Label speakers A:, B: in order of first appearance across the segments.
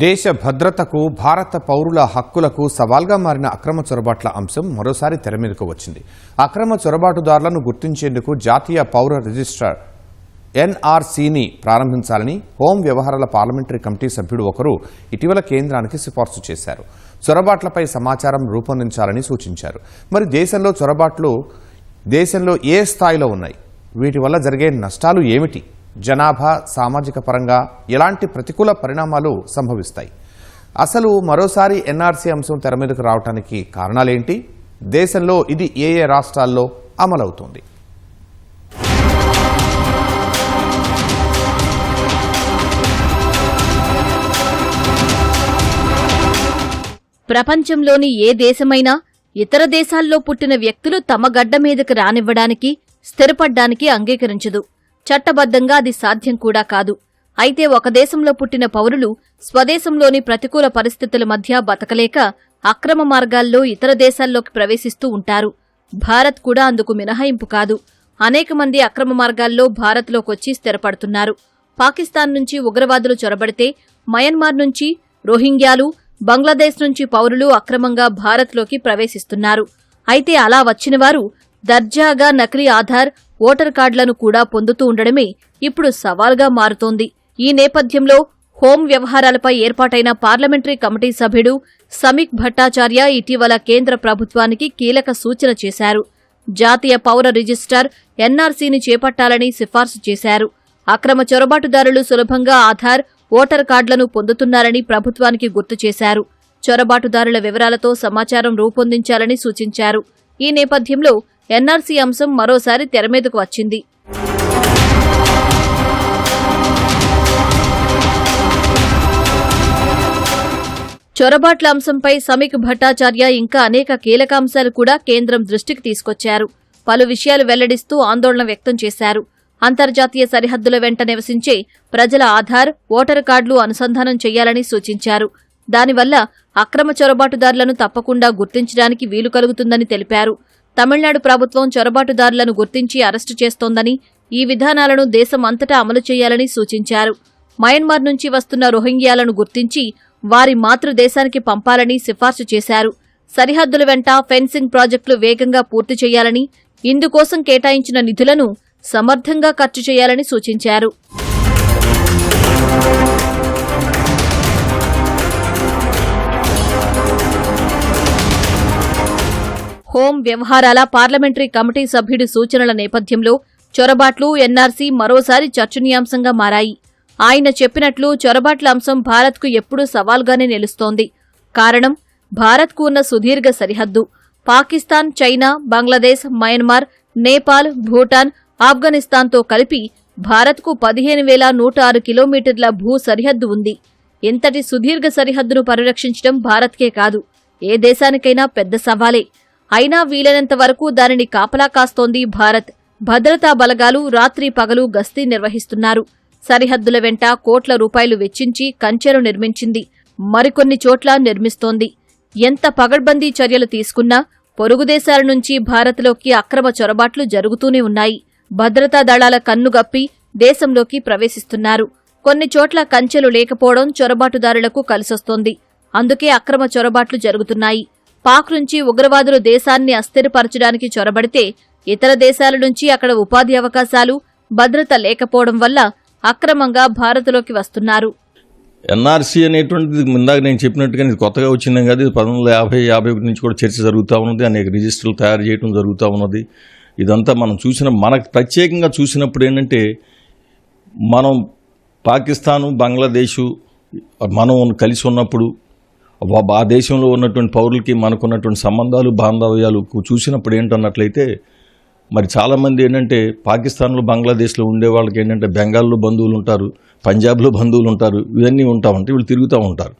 A: దేశ భద్రతకు భారత పౌరుల హక్కులకు సవాల్గా మారిన అక్రమ చొరబాట్ల అంశం మరోసారి తెర మీదకు వచ్చింది. అక్రమ చొరబాటుదారులను గుర్తించేందుకు జాతీయ పౌర రిజిస్టర్ ఎన్ఆర్సీని ప్రారంభించాలని హోం వ్యవహారాల పార్లమెంటరీ కమిటీ సభ్యుడు ఒకరు ఇటీవల కేంద్రానికి సిఫార్సు చేశారు. చొరబాట్లపై సమాచారం రూపొందించాలని సూచించారు. మరి దేశంలో చొరబాట్లు దేశంలో ఏ స్థాయిలో ఉన్నాయి? వీటి వల్ల జరిగే నష్టాలు ఏమిటి? జనాభా సామాజిక పరంగా ఎలాంటి ప్రతికూల పరిణామాలు సంభవిస్తాయి? అసలు మరోసారి ఎన్ఆర్సీ అంశం తెర మీదకు రావడానికి కారణాలేంటి? దేశంలో ఇది ఏ ఏ రాష్ట్రాల్లో అమలవుతుంది?
B: ప్రపంచంలోని ఏ దేశమైనా ఇతర దేశాల్లో పుట్టిన వ్యక్తులు తమ గడ్డ మీదకు రానివ్వడానికి స్థిరపడ్డానికి అంగీకరించదు. చట్టబద్ధంగా అది సాధ్యం కూడా కాదు. అయితే ఒక దేశంలో పుట్టిన పౌరులు స్వదేశంలోని ప్రతికూల పరిస్థితుల మధ్య బతకలేక అక్రమ మార్గాల్లో ఇతర దేశాల్లోకి ప్రవేశిస్తూ ఉంటారు. భారత్ కూడా అందుకు మినహాయింపు కాదు. అనేక మంది అక్రమ మార్గాల్లో భారత్లోకొచ్చి స్థిరపడుతున్నారు. పాకిస్తాన్ నుంచి ఉగ్రవాదులు చొరబడితే మయన్మార్ నుంచి రోహింగ్యాలు బంగ్లాదేశ్ నుంచి పౌరులు అక్రమంగా భారత్లోకి ప్రవేశిస్తున్నారు. అయితే అలా వచ్చినవారు దర్జాగా నకిలీ ఆధార్ ఓటర్ కార్డులను కూడా పొందుతూ ఉండడమే ఇప్పుడు సవాల్గా మారుతోంది. ఈ నేపథ్యంలో హోం వ్యవహారాలపై ఏర్పాటైన పార్లమెంటరీ కమిటీ సభ్యుడు సమీక్ భట్టాచార్య ఇటీవల కేంద్ర ప్రభుత్వానికి కీలక సూచన చేశారు. జాతీయ పౌర రిజిస్టర్ ఎన్ఆర్సీని చేపట్టాలని సిఫార్సు చేశారు. అక్రమ చొరబాటుదారులు సులభంగా ఆధార్ ఓటర్ కార్డులను పొందుతున్నారని ప్రభుత్వానికి గుర్తు చేశారు. చొరబాటుదారుల వివరాలతో సమాచారం రూపొందించాలని సూచించారు. ఈ నేపథ్యంలో ఎన్ఆర్సీ అంశం మరోసారి తెరమీదకు వచ్చింది. చొరబాట్ల అంశంపై సమీక్ భట్టాచార్య ఇంకా అనేక కీలక అంశాలు కూడా కేంద్రం దృష్టికి తీసుకొచ్చారు. పలు విషయాలు వెల్లడిస్తూ ఆందోళన వ్యక్తం చేశారు. అంతర్జాతీయ సరిహద్దుల వెంట నివసించే ప్రజల ఆధార్ ఓటర్ కార్డులు అనుసంధానం చేయాలని సూచించారు. దానివల్ల అక్రమ చొరబాటుదారులను తప్పకుండా గుర్తించడానికి వీలు కలుగుతుందని తెలిపారు. తమిళనాడు ప్రభుత్వం చొరబాటుదారులను గుర్తించి అరెస్టు చేస్తోందని ఈ విధానాలను దేశం అంతటా అమలు చేయాలని సూచించారు. మయన్మార్ నుంచి వస్తున్న రోహింగ్యాలను గుర్తించి వారి మాతృదేశానికి పంపాలని సిఫార్సు చేశారు. సరిహద్దుల వెంట ఫెన్సింగ్ ప్రాజెక్టులు వేగంగా పూర్తి చేయాలని ఇందుకోసం కేటాయించిన నిధులను సమర్థంగా ఖర్చు చేయాలని సూచించారు. హోం వ్యవహారాల పార్లమెంటరీ కమిటీ సభ్యుడి సూచనల నేపథ్యంలో చొరబాట్లు ఎన్ఆర్సీ మరోసారి చర్చనీయాంశంగా మారాయి. ఆయన చెప్పినట్లు చొరబాట్ల అంశం భారత్కు ఎప్పుడూ సవాల్గానే నిలుస్తోంది. కారణం భారత్కు ఉన్న సుదీర్ఘ సరిహద్దు. పాకిస్తాన్ చైనా బంగ్లాదేశ్ మయన్మార్ నేపాల్ భూటాన్ ఆఫ్ఘనిస్తాన్తో కలిపి భారత్కు పదిహేను వేల నూట ఆరు కిలోమీటర్ల భూ సరిహద్దు ఉంది. ఇంతటి సుదీర్ఘ సరిహద్దును పరిరక్షించడం భారత్కే కాదు. ఏ దేశానికైనా పెద్ద సవాలే. అయినా వీలైనంత వరకు దానిని కాపలా కాస్తోంది భారత్. భద్రతా బలగాలు రాత్రి పగలు గస్తీ నిర్వహిస్తున్నారు. సరిహద్దుల వెంట కోట్ల రూపాయలు వెచ్చించి కంచెలు నిర్మించింది. మరికొన్ని చోట్ల నిర్మిస్తోంది. ఎంత పగడ్బందీ చర్యలు తీసుకున్నా పొరుగుదేశాల నుంచి భారత్లోకి అక్రమ చొరబాట్లు జరుగుతూనే ఉన్నాయి. భద్రతా దళాల కన్నుగప్పి దేశంలోకి ప్రవేశిస్తున్నారు. కొన్ని చోట్ల కంచెలు లేకపోవడం చొరబాటుదారులకు కలిసొస్తోంది. అందుకే అక్రమ చొరబాట్లు జరుగుతున్నాయి. పాక్ నుంచి ఉగ్రవాదులు దేశాన్ని అస్థిరపరచడానికి చొరబడితే ఇతర దేశాల నుంచి అక్కడ ఉపాధి అవకాశాలు భద్రత లేకపోవడం వల్ల అక్రమంగా భారత్లోకి వస్తున్నారు.
C: ఎన్ఆర్సీ అనేటువంటిది ఇందాక నేను చెప్పినట్టుగా ఇది కొత్తగా వచ్చింది కాదు. ఇది పంతొమ్మిది వందల యాభై యాభై ఒకటి నుంచి కూడా చర్చ జరుగుతూ ఉన్నది. అనేక రిజిస్టర్లు తయారు చేయడం జరుగుతూ ఉన్నది. ఇదంతా మనం చూసిన మనకు ప్రత్యేకంగా చూసినప్పుడు ఏంటంటే మనం పాకిస్తాను బంగ్లాదేశు మనం కలిసి ఉన్నప్పుడు ఆ దేశంలో ఉన్నటువంటి పౌరులకి మనకున్నటువంటి సంబంధాలు బాంధవ్యాలు చూసినప్పుడు ఏంటన్నట్లయితే మరి చాలామంది ఏంటంటే పాకిస్తాన్లో బంగ్లాదేశ్లో ఉండే వాళ్ళకి ఏంటంటే బెంగాల్లో బంధువులు ఉంటారు పంజాబ్లో బంధువులు ఉంటారు ఇవన్నీ ఉంటా ఉంటాయి వీళ్ళు తిరుగుతూ ఉంటారు.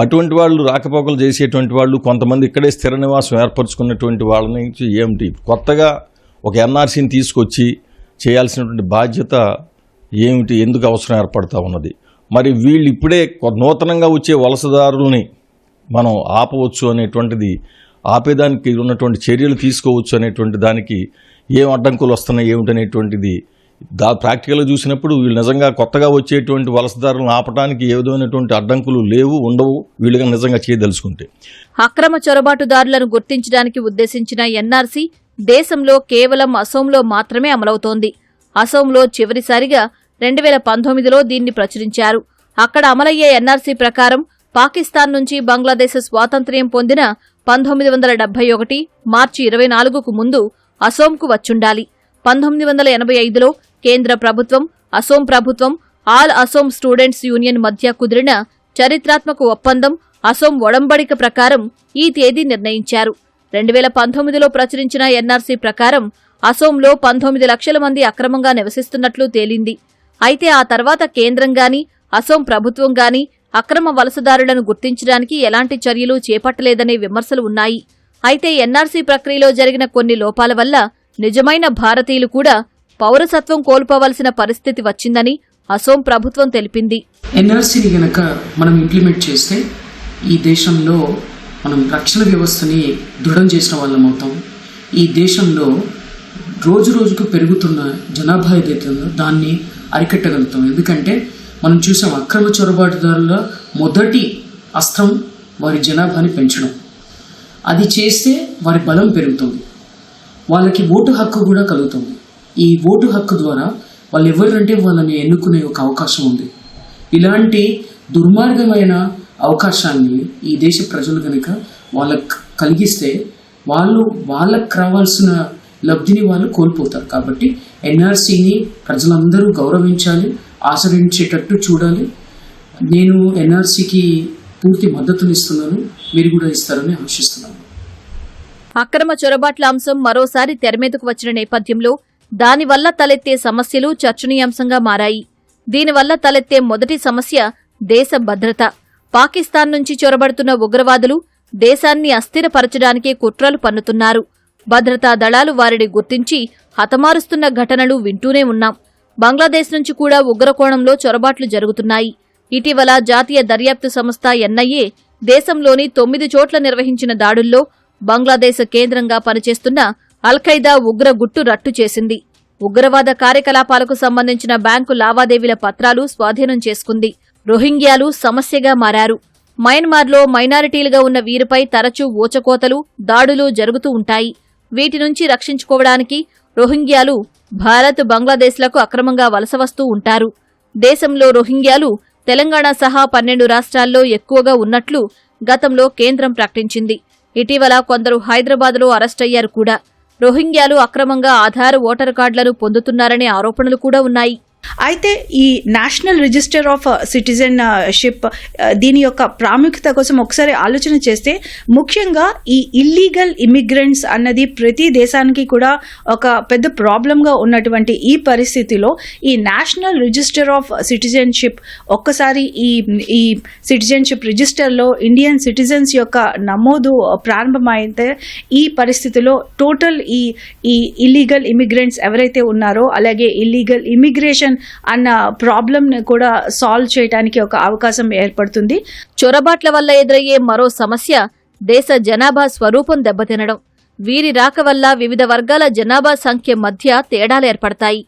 C: అటువంటి వాళ్ళు రాకపోకలు చేసేటువంటి వాళ్ళు కొంతమంది ఇక్కడే స్థిర నివాసం ఏర్పరచుకున్నటువంటి వాళ్ళ నుంచి ఏమిటి? కొత్తగా ఒక ఎన్ఆర్సీని తీసుకొచ్చి చేయాల్సినటువంటి బాధ్యత ఏమిటి? ఎందుకు అవసరం ఏర్పడతా ఉన్నది? మరి వీళ్ళు ఇప్పుడే కొ- నూతనంగా వచ్చే వలసదారుల్ని మనం ఆపవచ్చు అనేటువంటిది ఆపేదానికి ఉన్నటువంటి చర్యలు తీసుకోవచ్చు అనేటువంటి దానికి ఏం అడ్డంకులు వస్తున్నాయి ఏమిటనేటువంటిది దా ప్రాక్టికల్గా చూసినప్పుడు వీళ్ళు నిజంగా కొత్తగా వచ్చేటువంటి వలసదారులను ఆపడానికి ఏ విధమైనటువంటి అడ్డంకులు లేవు ఉండవు వీళ్ళుగా నిజంగా చేయదలుచుకుంటే.
B: అక్రమ చొరబాటుదారులను గుర్తించడానికి ఉద్దేశించిన ఎన్ఆర్సీ దేశంలో కేవలం అసోంలో మాత్రమే అమలవుతోంది. అసోంలో చివరిసారిగా రెండు వేల పంతొమ్మిదిలో దీన్ని ప్రచురించారు. అక్కడ అమలయ్యే ఎన్ఆర్సీ ప్రకారం పాకిస్తాన్ నుంచి బంగ్లాదేశ్ స్వాతంత్ర్యం పొందిన పంతొమ్మిది వందల డెబ్బై ఒకటి మార్చి ఇరవై నాలుగుకు ముందు అసోంకు వచ్చుండాలి. పంతొమ్మిది వందల ఎనభై ఐదులో కేంద్ర ప్రభుత్వం అసోం ప్రభుత్వం ఆల్ అసోం స్టూడెంట్స్ యూనియన్ మధ్య కుదిరిన చరిత్రాత్మక ఒప్పందం అసోం ఒడంబడిక ప్రకారం ఈ తేదీ నిర్ణయించారు. రెండు వేల పంతొమ్మిదిలో ప్రచురించిన ఎన్ఆర్సీ ప్రకారం అసోంలో పంతొమ్మిది లక్షల మంది అక్రమంగా నివసిస్తున్నట్లు తేలింది. అయితే ఆ తర్వాత కేంద్రం గాని అసోం ప్రభుత్వం గాని అక్రమ వలసదారులను గుర్తించడానికి ఎలాంటి చర్యలు చేపట్టలేదనే విమర్శలు ఉన్నాయి. అయితే ఎన్ఆర్సీ ప్రక్రియలో జరిగిన కొన్ని లోపాల వల్ల నిజమైన భారతీయులు కూడా పౌరసత్వం కోల్పోవలసిన పరిస్థితి వచ్చిందని అసోం ప్రభుత్వం తెలిపింది.
D: ఎన్ఆర్సీని గనక మనం ఇంప్లిమెంట్ చేస్తే ఈ దేశంలో మనం రక్షణ వ్యవస్థని దృఢం చేసిన వాళ్ళం అవుతాం. ఈ దేశంలో రోజు రోజుకు పెరుగుతున్న జనాభా ఏదైతే ఉందో దాన్ని అరికట్టగలుగుతాం. ఎందుకంటే మనం చూసాం అక్రమ చొరబాటుదారుల మొదటి అస్త్రం వారి జనాభాని పెంచడం. అది చేస్తే వారి బలం పెరుగుతుంది. వాళ్ళకి ఓటు హక్కు కూడా కలుగుతుంది. ఈ ఓటు హక్కు ద్వారా వాళ్ళు ఎవరంటే వాళ్ళని ఎన్నుకునే ఒక అవకాశం ఉంది. ఇలాంటి దుర్మార్గమైన అవకాశాన్ని ఈ దేశ ప్రజలు కనుక వాళ్ళకు కలిగిస్తే వాళ్ళు వాళ్ళకు రావాల్సిన లబ్ధిని వాళ్ళు కోల్పోతారు. కాబట్టి ఎన్ఆర్సీని ప్రజలందరూ గౌరవించాలి. ఆచరించేటట్టు చూడాలి. నేను ఎన్ఆర్సీకి పూర్తి మద్దతునిస్తున్నాను మీరు కూడా ఇస్తారని ఆశిస్తున్నాను.
B: అక్రమ చొరబాట్ల అంశం మరోసారి తెరమీదకు వచ్చిన నేపథ్యంలో దానివల్ల తలెత్తే సమస్యలు చర్చనీయాంశంగా మారాయి. దీనివల్ల తలెత్తే మొదటి సమస్య దేశ భద్రత. పాకిస్తాన్ నుంచి చొరబడుతున్న ఉగ్రవాదులు దేశాన్ని అస్థిరపరచడానికే కుట్రలు పన్నుతున్నారు. భద్రతా దళాలు వారిని గుర్తించి హతమారుస్తున్న ఘటనలు వింటూనే ఉన్నాం. బంగ్లాదేశ్ నుంచి కూడా ఉగ్రకోణంలో చొరబాట్లు జరుగుతున్నాయి. ఇటీవల జాతీయ దర్యాప్తు సంస్థ ఎన్ఐఏ దేశంలోని తొమ్మిది చోట్ల నిర్వహించిన దాడుల్లో బంగ్లాదేశ్ కేంద్రంగా పనిచేస్తున్న అల్ఖైదా ఉగ్ర గుట్టు రట్టు చేసింది. ఉగ్రవాద కార్యకలాపాలకు సంబంధించిన బ్యాంకు లావాదేవీల పత్రాలు స్వాధీనం చేసుకుంది. రోహింగ్యాలు సమస్యగా మారారు. మయన్మార్లో మైనారిటీలుగా ఉన్న వీరిపై తరచూ ఊచకోతలు దాడులు జరుగుతూ ఉంటాయి. వీటి నుంచి రక్షించుకోవడానికి రోహింగ్యాలు భారత్ బంగ్లాదేశ్లకు అక్రమంగా వలస వస్తూ ఉంటారు. దేశంలో రోహింగ్యాలు తెలంగాణ సహా పన్నెండు రాష్ట్రాల్లో ఎక్కువగా ఉన్నట్లు గతంలో కేంద్రం ప్రకటించింది. ఇటీవల కొందరు హైదరాబాద్లో అరెస్టయ్యారు కూడా. రోహింగ్యాలు అక్రమంగా ఆధార్ ఓటర్ కార్డులను పొందుతున్నారనే ఆరోపణలు కూడా ఉన్నాయి.
E: అయితే ఈ national register of citizenship దీని యొక్క ప్రాముఖ్యత కోసం ఒకసారి ఆలోచన చేస్తే ముఖ్యంగా ఈ ఇల్లీగల్ ఇమిగ్రెంట్స్ అన్నది ప్రతి దేశానికి కూడా ఒక పెద్ద ప్రాబ్లంగా ఉన్నటువంటి ఈ పరిస్థితిలో ఈ నేషనల్ రిజిస్టర్ ఆఫ్ సిటిజన్షిప్ ఒక్కసారి ఈ ఈ సిటిజన్షిప్ రిజిస్టర్లో ఇండియన్ సిటిజన్స్ యొక్క నమోదు uh, ప్రారంభమైతే ఈ పరిస్థితిలో టోటల్ ఈ ఈ ఇల్లీగల్ ఇమిగ్రెంట్స్ ఎవరైతే ఉన్నారో అలాగే ఇల్లీగల్ ఇమిగ్రేషన్ అన్న ప్రాబ్లంని కూడా సాల్వ్ చేయడానికి ఒక అవకాశం ఏర్పడుతుంది.
B: చొరబాట్ల వల్ల ఎదురయ్యే మరో సమస్య దేశ జనాభా స్వరూపం దెబ్బతినడం. వీరి రాక వల్ల వివిధ వర్గాల జనాభా సంఖ్య మధ్య తేడాలు ఏర్పడతాయి.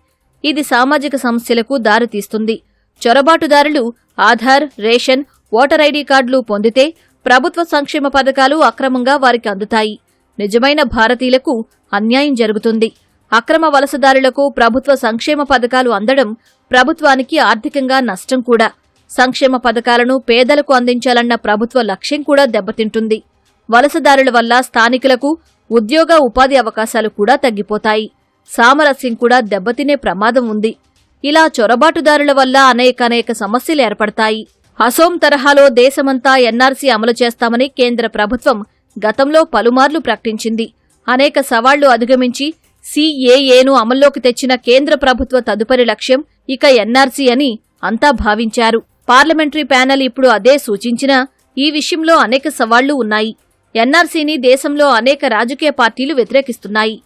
B: ఇది సామాజిక సమస్యలకు దారితీస్తుంది చొరబాటుదారులు ఆధార్ రేషన్ ఓటర్ ఐడి కార్డులు పొందితే ప్రభుత్వ సంక్షేమ పథకాలు అక్రమంగా వారికి అందుతాయి. నిజమైన భారతీయులకు అన్యాయం జరుగుతుంది. అక్రమ వలసదారులకు ప్రభుత్వ సంక్షేమ పథకాలు అందడం ప్రభుత్వానికి ఆర్థికంగా నష్టం కూడా. సంక్షేమ పథకాలను పేదలకు అందించాలన్న ప్రభుత్వ లక్ష్యం కూడా దెబ్బతింటుంది. వలసదారుల వల్ల స్థానికులకు ఉద్యోగ ఉపాధి అవకాశాలు కూడా తగ్గిపోతాయి. సామరస్యం కూడా దెబ్బతినే ప్రమాదం ఉంది. ఇలా చొరబాటుదారుల వల్ల అనేకానేక సమస్యలు ఏర్పడతాయి. అసోం తరహాలో దేశమంతా ఎన్ఆర్సీ అమలు చేస్తామని కేంద్ర ప్రభుత్వం గతంలో పలుమార్లు ప్రకటించింది. అనేక సవాళ్ళు అధిగమించి సీఏఏను అమల్లోకి తెచ్చిన కేంద్ర ప్రభుత్వ తదుపరి లక్ష్యం ఇక ఎన్ఆర్సీ అని అంతా భావించారు. పార్లమెంటరీ ప్యానెల్ ఇప్పుడు అదే సూచించినా ఈ విషయంలో అనేక సవాళ్ళు ఉన్నాయి. ఎన్ఆర్సీని దేశంలో అనేక రాజకీయ పార్టీలు వ్యతిరేకిస్తున్నాయి.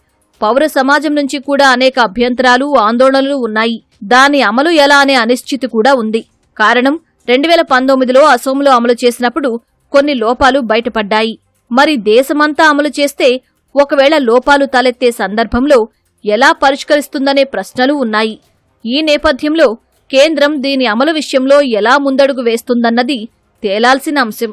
B: పౌర సమాజం నుంచి కూడా అనేక అభ్యంతరాలు ఆందోళనలు ఉన్నాయి. దాని అమలు ఎలా అనే అనిశ్చితి కూడా ఉంది. కారణం రెండు వేల పంతొమ్మిదిలో అసోంలో అమలు చేసినప్పుడు కొన్ని లోపాలు బయటపడ్డాయి. మరి దేశమంతా అమలు చేస్తే ఒకవేళ లోపాలు తలెత్తే సందర్భంలో ఎలా పరిష్కరిస్తుందనే ప్రశ్నలు ఉన్నాయి. ఈ నేపథ్యంలో కేంద్రం దీని అమలు విషయంలో ఎలా ముందడుగు వేస్తుందన్నది తేలాల్సిన అంశం.